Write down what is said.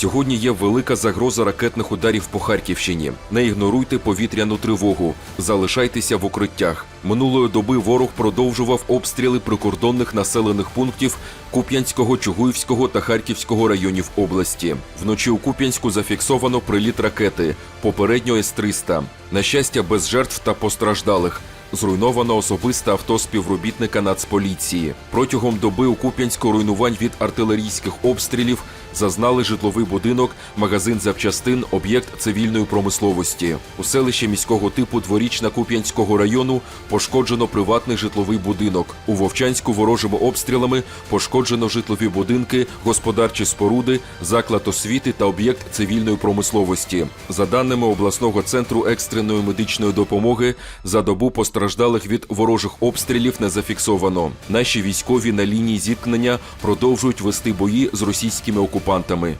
Сьогодні є велика загроза ракетних ударів по Харківщині. Не ігноруйте повітряну тривогу, залишайтеся в укриттях. Минулої доби ворог продовжував обстріли прикордонних населених пунктів Куп'янського, Чугуївського та Харківського районів області. Вночі у Куп'янську зафіксовано приліт ракети, попередньо С-300. На щастя, без жертв та постраждалих. Зруйновано особисте авто співробітника Нацполіції. Протягом доби у Куп'янську руйнувань від артилерійських обстрілів зазнали житловий будинок, магазин запчастин, об'єкт цивільної промисловості. У селищі міського типу Дворічна Куп'янського району пошкоджено приватний житловий будинок. У Вовчанську ворожими обстрілами пошкоджено житлові будинки, господарчі споруди, заклад освіти та об'єкт цивільної промисловості. За даними обласного центру екстреної медичної допомоги, за добу постраждалих від ворожих обстрілів не зафіксовано. Наші військові на лінії зіткнення продовжують вести бої з російськими окупантами.